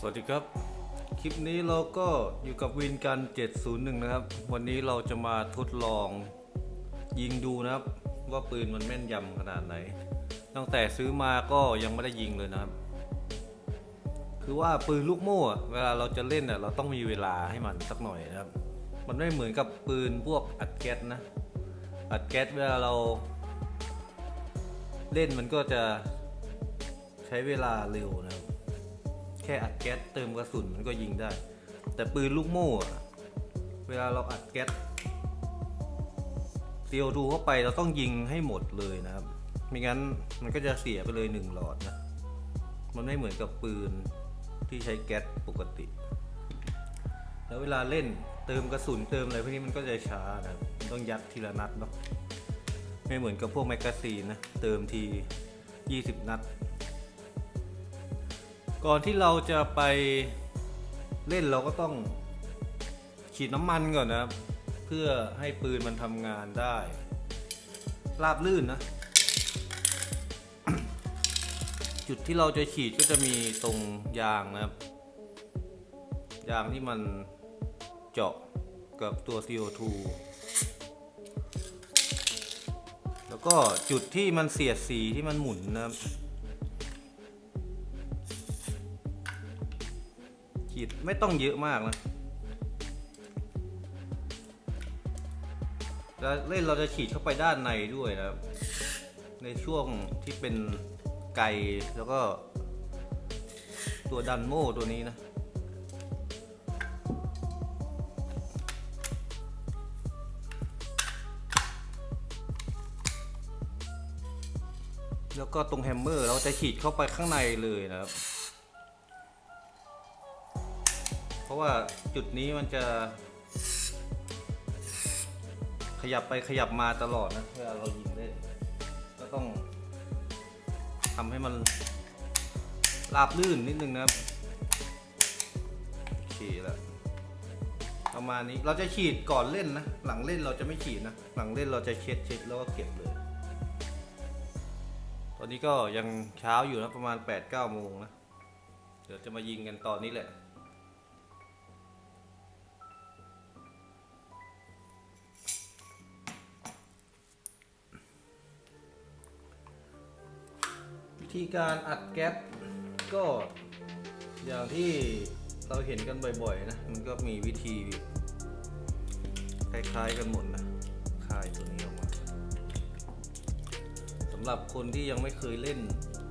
สวัสดีครับ คลิปนี้เราก็อยู่กับวินกัน 701 นะครับ วันนี้เราจะมาทดลองยิงดูนะครับ ว่าปืนมันแม่นยำขนาดไหน ตั้งแต่ซื้อมาก็ยังไม่ได้ยิงเลยนะครับ คือว่าปืนลูกโม่เวลาเราจะเล่นเนี่ยเราต้องมีเวลาให้มันสักหน่อยนะครับ มันไม่เหมือนกับปืนพวกอัดแก๊สนะ อัดแก๊สเวลาเรา เล่นมันก็จะใช้เวลาเร็วนะ แค่อัดแก๊สเติมกระสุนมันก็ยิงได้ แต่ปืนลูกโม่เวลาเราอัดแก๊สเซียวดูเข้าไปเราต้องยิงให้หมดเลยนะครับไม่งั้นมันก็จะเสียไปเลยหนึ่งหลอดนะ มันไม่เหมือนกับปืนที่ใช้แก๊สปกติ แล้วเวลาเล่นเติมกระสุนเติมอะไรพวกนี้มันก็จะช้านะครับต้องยัดทีละนัดเนาะไม่เหมือนกับพวกแมกกาซีนนะ เติมที 20 นัด ก่อนที่เราจะไปเล่นเราก็ต้องฉีดน้ำมันก่อนนะครับ เพื่อให้ปืนมันทำงานได้ ราบลื่นนะ จุดที่เราจะฉีดก็จะมีตรงยางนะครับ ยางที่มันเจาะกับตัว CO2 แล้วก็จุดที่มันเสียดสีที่มันหมุนนะครับีดไม่ต้องเยอะมากนะแล้วเล่นเราจะฉีดเข้าไปด้านในด้วยนะครับ ในช่วงที่เป็นไก่แล้วก็ตัวดันโม่ตัวนี้นะแล้วก็ตรงแฮมเมอร์เราจะฉีดเข้าไปข้างในเลยนะครับ เพราะว่าจุดนี้มันจะขยับไปขยับมาตลอดนะเวลาเรายิงเล่นก็ต้องทำให้มันราบลื่นนิดนึงนะครับโอเคแล้วประมาณนี้เราจะฉีดก่อนเล่นนะ หลังเล่นเราจะไม่ฉีดนะ หลังเล่นเราจะเช็ดเช็ดแล้วก็เก็บเลย ตอนนี้ก็ยังเช้าอยู่นะประมาณ8-9โมงนะ เดี๋ยวจะมายิงกันตอนนี้แหละ ธีการอัดแก๊สก็อย่างที่เราเห็นกันบ่อยๆนะ มันก็มีวิธีคล้ายๆกันหมดนะคลายตัวนี้ออกมาสำหรับคนที่ยังไม่เคยเล่น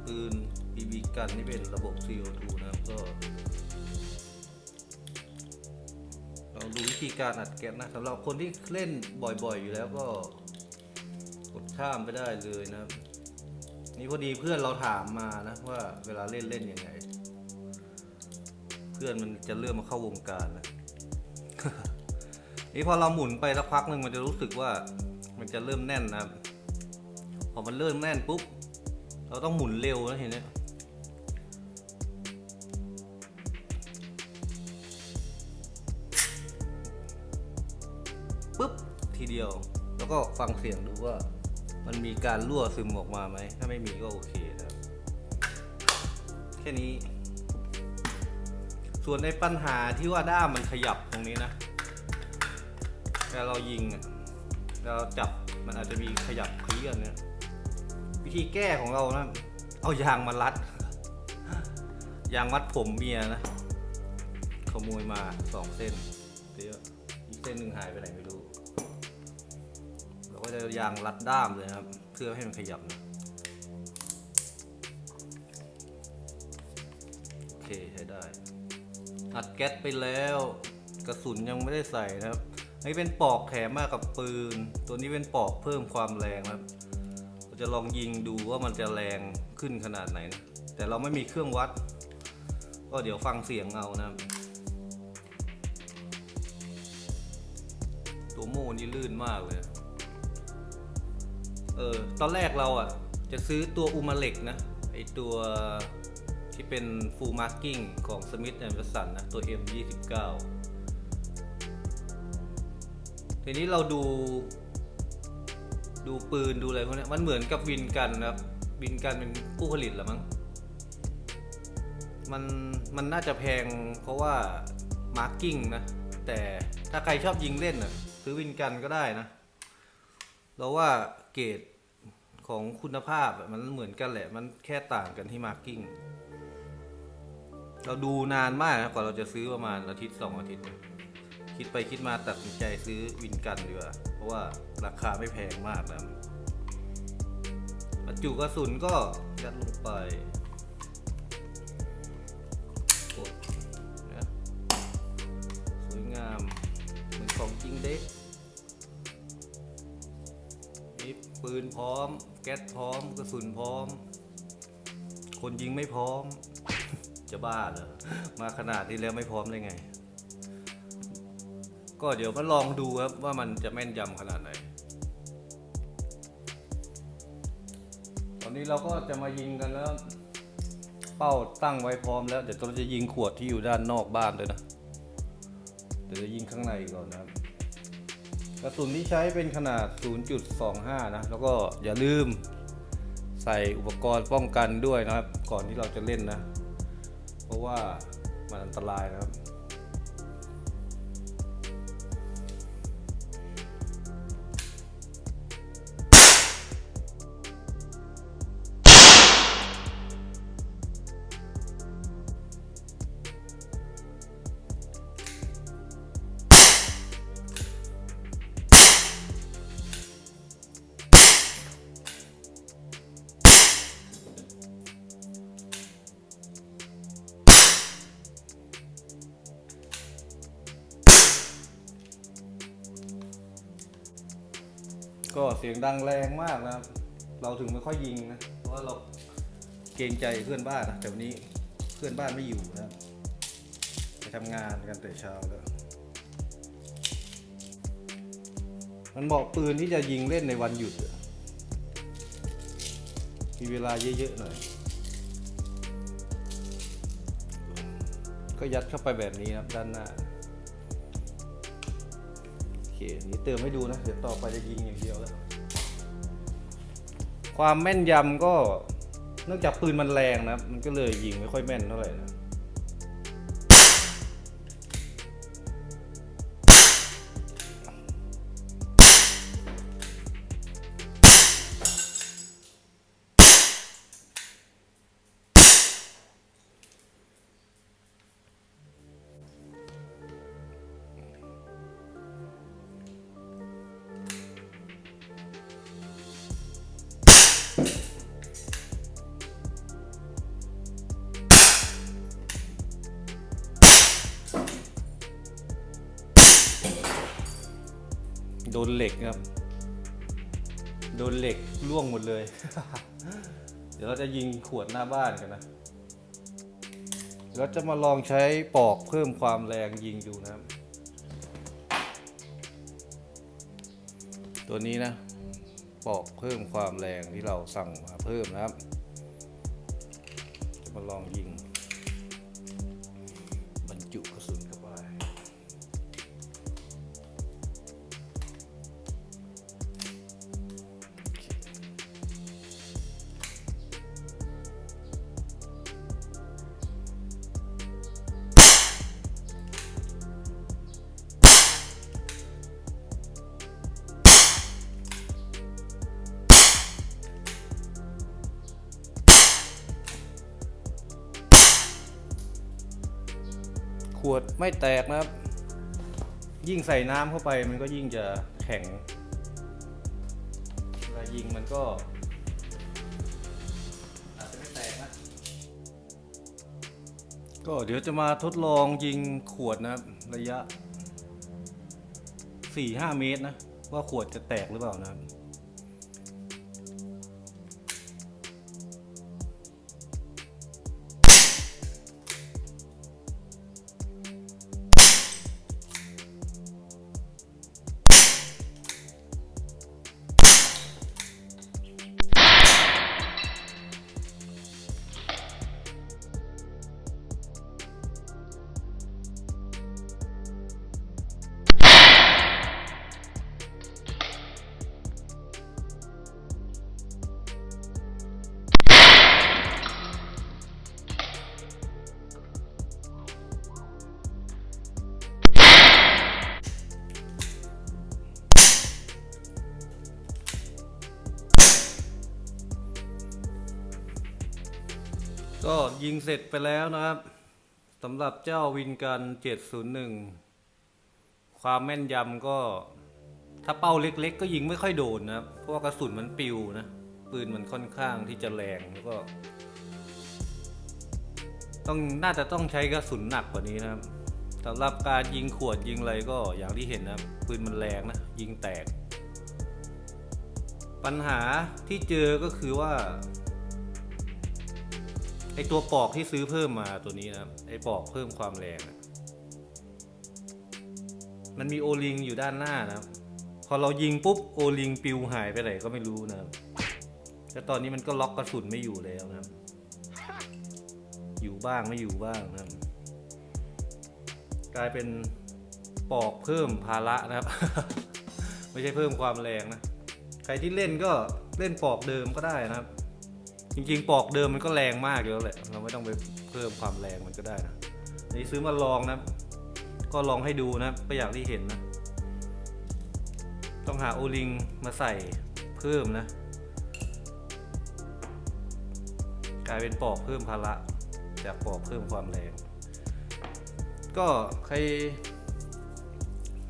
ปืน BB กันที่เป็นระบบ CO2 นะครับก็ลองดูวิธีการอัดแก๊สนะสำหรับคนที่เล่นบ่อยๆอยู่แล้วก็ กดข้ามไปได้เลยนะครับ นี่พอดีเพื่อนเราถามมานะว่าเวลาเล่นเล่นยังไง เพื่อนมันจะเริ่มมาเข้าวงการแล้วนี่พอเราหมุนไปสักพักหนึ่งมันจะรู้สึกว่า มันจะเริ่มแน่นนะครับพอมันเริ่มแน่นปุ๊บเราต้องหมุนเร็วนะเห็นไหมปุ๊บทีเดียว แล้วก็ฟังเสียงดูว่า มันมีการรั่วซึมออกมาไหม ถ้าไม่มีก็โอเคนะครับ แค่นี้ ส่วนในปัญหาที่ว่าด้ามมันขยับตรงนี้นะเวลาเรายิงเราจับมันอาจจะมีขยับเคี้ยนเนี่ยวิธีแก้ของเรานะเอายางมารัด ยางมัดผมเมียนะขโมยมาสองเส้นเดี๋ยวอีกเส้นหนึ่งหายไปไหนไม่รู้ ก็จะยางรัดด้ามเลยครับ เพื่อให้มันขยับนะโอเคใช้ได้อัดแก๊สไปแล้วกระสุนยังไม่ได้ใส่นะครับนนี้เป็นปอกแถมมากับปืน ตัวนี้เป็นปอกเพิ่มความแรงครับเราจะลองยิงดูว่ามันจะแรงขึ้นขนาดไหนนะแต่เราไม่มีเครื่องวัด ก็เดี๋ยวฟังเสียงเอานะครับตัวโม่นี่ลื่นมากเลย เออตอนแรกเราอะ จะซื้อตัวอูมาเล็กนะไอตัวที่เป็น full marking ของ Smith Wesson นนะ ตัว M29 ทีนี้เราดูดูปืนดูอะไรพวกนี้มันเหมือนกับวินกันนะครับวินกันเป็นผู้ผลิตหรือมั้งมันมันน่าจะแพงเพราะว่ามาร์กิ้งนะ แต่ถ้าใครชอบยิงเล่นน่ะซื้อวินกันก็ได้นะ เราว่าเกรดของคุณภาพมันเหมือนกันแหละ มันแค่ต่างกันที่มาร์กิ้ง เราดูนานมากนะกว่าเราจะซื้อประมาณอาทิตย์สองอาทิตย์ คิดไปคิดมาตัดสินใจซื้อวินกันดีกว่า เพราะว่าราคาไม่แพงมากนะบรรจุกระสุนก็ยัดลงไปกดนะสวยงาม เหมือนของจริงเด็ก ปืนพร้อม แก๊สพร้อมกระสุนพร้อม คนยิงไม่พร้อม จะบ้าเหรอมาขนาดนี้แล้วไม่พร้อมได้ไง ก็เดี๋ยวมาลองดูครับว่ามันจะแม่นยำขนาดไหน ตอนนี้เราก็จะมายิงกันแล้ว เป้าตั้งไว้พร้อมแล้ว เดี๋ยวเราจะยิงขวดที่อยู่ด้านนอกบ้านด้วยนะเดี๋ยวจะยิงข้างในก่อนนะครับ ระสุนที่ใช้เป็นขนาด 0.25 นะ แล้วก็อย่าลืมใส่อุปกรณ์ป้องกันด้วยนะครับ ก่อนที่เราจะเล่นนะ เพราะว่ามันอันตรายนะครับ ก็เสียงดังแรงมากนะครับ เราถึงไม่ค่อยยิงนะ เพราะว่าเราเกรงใจเพื่อนบ้านนะแต่วันนี้เพื่อนบ้านไม่อยู่นะไปทำงานกันแต่เช้าแล้ว มันบอกปืนที่จะยิงเล่นในวันหยุด มีเวลาเยอะๆหน่อย ก็ยัดเข้าไปแบบนี้นะครับด้านหน้า นี่เติมให้ดูนะ เดี๋ยวต่อไปจะยิงอย่างเดียวแล้ว ความแม่นยำก็เนื่องจากปืนมันแรงนะ มันก็เลยยิงไม่ค่อยแม่นเท่าไหร่นะ นเหล็กครับ โดนเหล็กล่วงหมดเลย เดี๋ยวเราจะยิงขวดหน้าบ้านกันนะเราจะมาลองใช้ปอกเพิ่มความแรงยิงดูนะครับ ตัวนี้นะ ปอกเพิ่มความแรงที่เราสั่งมาเพิ่มนะครับ จะมาลองยิง วดไม่แตกนะครับ ยิ่งใส่น้ำเข้าไปมันก็ยิ่งจะแข็งเวลายิงมันก็อาจจะไม่แตกนะก็เดี๋ยวจะมาทดลองยิงขวดนะครับระยะ 4-5 เมตรนะ ว่าขวดจะแตกหรือเปล่านะครับ ก็ยิงเสร็จไปแล้วนะครับสำหรับเจ้าวินกัน 701 ความแม่นยำก็ ถ้าเป้าเล็กๆ ก็ยิงไม่ค่อยโดนนะครับ เพราะว่ากระสุนมันปิวนะ ปืนมันค่อนข้างที่จะแรงแล้วก็ ต้องน่าจะต้องใช้กระสุนหนักกว่านี้นะครับสำหรับการยิงขวดยิงอะไรก็อย่างที่เห็นนะปืนมันแรงนะ ยิงแตก ปัญหาที่เจอก็คือว่า ไอตัวปอกที่ซื้อเพิ่มมาตัวนี้นะครับไอปอกเพิ่มความแรงอะมันมีโอลิงอยู่ด้านหน้านะครับพอเรายิงปุ๊บโอลิงปิวหายไปไหนก็ไม่รู้นะครับแล้วตอนนี้มันก็ล็อกกระสุนไม่อยู่แล้วนะครับ อยู่บ้างไม่อยู่บ้างนะครับ กลายเป็นปอกเพิ่มภาระนะครับ ไม่ใช่เพิ่มความแรงนะ ใครที่เล่นก็เล่นปอกเดิมก็ได้นะครับ จริงๆปอกเดิมมันก็แรงมากอยู่แล้วแหละเราไม่ต้องไปเพิ่มความแรงมันก็ได้นะอันนี้ซื้อมาลองนะ ก็ลองให้ดูนะก็อย่างที่เห็นนะ ต้องหาโอลิงมาใส่เพิ่มนะ กลายเป็นปอกเพิ่มภาระจากปอกเพิ่มความแรง ก็ใคร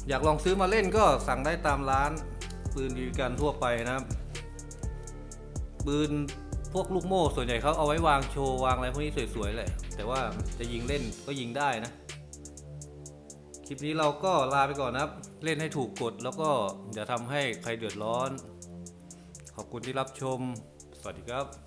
อยากลองซื้อมาเล่นก็สั่งได้ตามร้านปืนดีกันทั่วไปนะปืน พวกลูกโม่ส่วนใหญ่เขาเอาไว้วางโชว์วางอะไรพวกนี้สวยๆเลยแต่ว่าจะยิงเล่นก็ยิงได้นะ คลิปนี้เราก็ลาไปก่อนนะครับ เล่นให้ถูกกฎแล้วก็อย่าทำให้ใครเดือดร้อน ขอบคุณที่รับชม สวัสดีครับ